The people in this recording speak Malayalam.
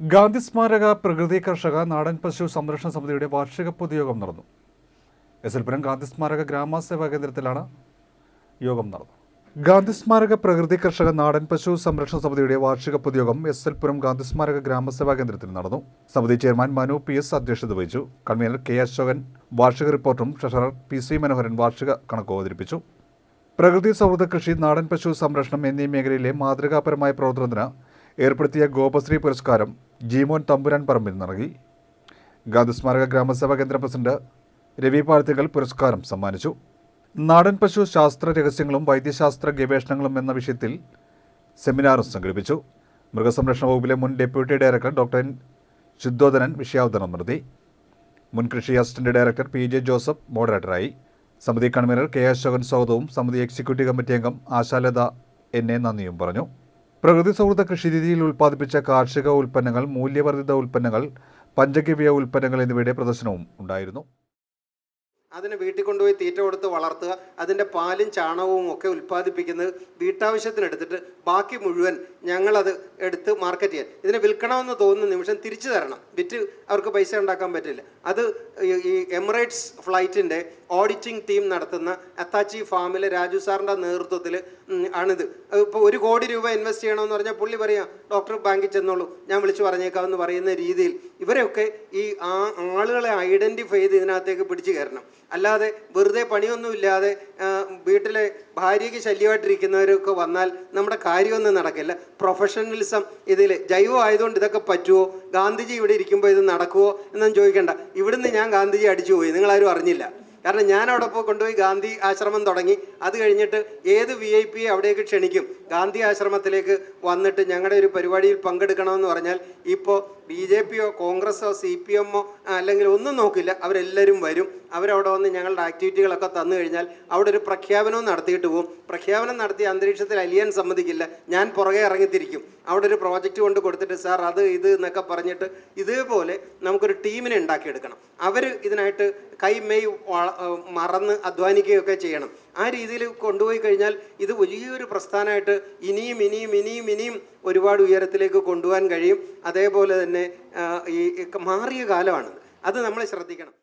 ഗാന്ധി സ്മാരക പ്രകൃതി കർഷക നാടൻ പശു സംരക്ഷണ സമിതിയുടെ വാർഷിക പൊതുയോഗം നടന്നു. എസ് എൽപുരം ഗാന്ധി സ്മാരക ഗ്രാമസേവാ കേന്ദ്രത്തിലാണ് യോഗം നടന്നത്. ഗാന്ധി സ്മാരക പ്രകൃതി കർഷക നാടൻ പശു സംരക്ഷണ സമിതിയുടെ വാർഷിക പൊതുയോഗം എസ് എൽപുരം ഗാന്ധി സ്മാരക ഗ്രാമസേവാ കേന്ദ്രത്തിൽ നടന്നു. സമിതി ചെയർമാൻ മനു പി എസ് അധ്യക്ഷത വഹിച്ചു. കൺവീനർ കെ അശോകൻ വാർഷിക റിപ്പോർട്ടും ട്രഷറർ പി സി മനോഹരൻ വാർഷിക കണക്ക് അവതരിപ്പിച്ചു. പ്രകൃതി സൗഹൃദ കൃഷി നാടൻ പശു സംരക്ഷണം എന്നീ മേഖലയിലെ മാതൃകാപരമായ പ്രവർത്തനത്തിന് ഏർപ്പെടുത്തിയ ഗോപശ്രീ പുരസ്കാരം ജീമോൻ തമ്പുരാൻ പറമ്പിൽ നൽകി ഗാന്ധി സ്മാരക ഗ്രാമസഭാ കേന്ദ്ര പ്രസിഡന്റ് രവി പാഴ്ത്തികൾ പുരസ്കാരം സമ്മാനിച്ചു. നാടൻ പശു ശാസ്ത്ര രഹസ്യങ്ങളും വൈദ്യശാസ്ത്ര ഗവേഷണങ്ങളും എന്ന വിഷയത്തിൽ സെമിനാറും സംഘടിപ്പിച്ചു. മൃഗസംരക്ഷണ വകുപ്പിലെ മുൻ deputy director doctor N Sudhodhanan വിഷയാവതരണം നടത്തി. മുൻ കൃഷി assistant director P J Joseph മോഡറേറ്ററായി. സമിതി കൺവീനർ കെ അശോകൻ സ്വാഗതവും സമിതി എക്സിക്യൂട്ടീവ് കമ്മിറ്റി അംഗം ആശാലത എൻ എ നന്ദിയും പറഞ്ഞു. പ്രകൃതി സൗഹൃദ കൃഷിരീതിയിൽ ഉൽപ്പാദിപ്പിച്ച കാർഷിക ഉൽപ്പന്നങ്ങൾ മൂല്യവർദ്ധിത ഉൽപ്പന്നങ്ങൾ പഞ്ചഗവ്യ ഉൽപ്പന്നങ്ങൾ എന്നിവയുടെ പ്രദർശനവും ഉണ്ടായിരുന്നു. അതിനെ വീട്ടിൽ കൊണ്ടുപോയി തീറ്റ കൊടുത്ത് വളർത്തുക അതിന്റെ പാലും ചാണകവും ഒക്കെ ഉൽപ്പാദിപ്പിക്കുന്നത് വീട്ടാവശ്യത്തിനെടുത്തിട്ട് ബാക്കി മുഴുവൻ ഞങ്ങളത് എടുത്ത് മാർക്കറ്റ് ചെയ്യാൻ. ഇതിനെ വിൽക്കണമെന്ന് തോന്നുന്ന നിമിഷം തിരിച്ചു തരണം. വിറ്റ് അവർക്ക് പൈസ ഉണ്ടാക്കാൻ പറ്റില്ല. അത് ഈ- എമിറേറ്റ്സ് ഫ്ലൈറ്റിന്റെ ഓഡിറ്റിംഗ് ടീം നടത്തുന്ന അത്താച്ചി ഫാമിലെ രാജു സാറിന്റെ നേതൃത്വത്തിൽ ആണിത്. ഇപ്പോൾ ഒരു കോടി രൂപ ഇൻവെസ്റ്റ് ചെയ്യണമെന്ന് പറഞ്ഞാൽ പുള്ളി പറയാം ഡോക്ടർ ബാങ്കിൽ ചെന്നോളൂ. ഞാൻ വിളിച്ച് പറഞ്ഞേക്കാമെന്ന് പറയുന്ന രീതിയിൽ ഇവരെയൊക്കെ ഈ ആ ആളുകളെ ഐഡന്റിഫൈ ചെയ്ത് ഇതിനകത്തേക്ക് പിടിച്ചു കയറണം. അല്ലാതെ വെറുതെ പണിയൊന്നുമില്ലാതെ വീട്ടിലെ ഭാര്യയ്ക്ക് ശല്യമായിട്ടിരിക്കുന്നവരൊക്കെ വന്നാൽ നമ്മുടെ കാര്യമൊന്നും നടക്കില്ല. പ്രൊഫഷണലിസം ഇതിൽ ജൈവമായതുകൊണ്ട് ഇതൊക്കെ പറ്റുമോ ഗാന്ധിജി ഇവിടെ ഇരിക്കുമ്പോൾ ഇത് നടക്കുമോ എന്നൊന്നും ചോദിക്കണ്ട. ഇവിടുന്ന് ഞാൻ ഗാന്ധിജി അടിച്ചു പോയി. നിങ്ങളാരും അറിഞ്ഞില്ല. കാരണം ഞാൻ അവിടെ പോയി കൊണ്ടുപോയി ഗാന്ധി ആശ്രമം തുടങ്ങി. അത് കഴിഞ്ഞിട്ട് ഏത് വി ഐ പിയെ അവിടേക്ക് ക്ഷണിക്കും? ഗാന്ധി ആശ്രമത്തിലേക്ക് വന്നിട്ട് ഞങ്ങളുടെ ഒരു പരിപാടിയിൽ പങ്കെടുക്കണമെന്ന് പറഞ്ഞാൽ ഇപ്പോൾ ബി ജെ പിയോ കോൺഗ്രസ്സോ സി പി എമ്മോ അല്ലെങ്കിൽ ഒന്നും നോക്കില്ല അവരെല്ലാവരും വരും. അവരവിടെ വന്ന് ഞങ്ങളുടെ ആക്ടിവിറ്റികളൊക്കെ തന്നു കഴിഞ്ഞാൽ അവിടെ ഒരു പ്രഖ്യാപനവും നടത്തിയിട്ട് പോകും പ്രഖ്യാപനം നടത്തിയ അന്തരീക്ഷത്തിൽ അലിയാൻ സമ്മതിക്കില്ല. ഞാൻ പുറകെ ഇറങ്ങിത്തിരിക്കും. അവിടെ ഒരു പ്രോജക്റ്റ് കൊണ്ട് കൊടുത്തിട്ട് സാർ അത് ഇത് എന്നൊക്കെ പറഞ്ഞിട്ട് ഇതേപോലെ നമുക്കൊരു ടീമിനെ ഉണ്ടാക്കിയെടുക്കണം. അവർ ഇതിനായിട്ട് കൈ മെയ് മറന്ന് അധ്വാനിക്കുകയൊക്കെ ചെയ്യണം. ആ രീതിയിൽ കൊണ്ടുപോയി കഴിഞ്ഞാൽ ഇത് വലിയൊരു പ്രസ്ഥാനമായിട്ട് ഇനിയും ഇനിയും ഇനിയും ഇനിയും ഒരുപാട് ഉയരത്തിലേക്ക് കൊണ്ടുപോകാൻ കഴിയും. അതേപോലെ തന്നെ ഈ മാറിയ കാലമാണ്. അത് നമ്മൾ ശ്രദ്ധിക്കണം.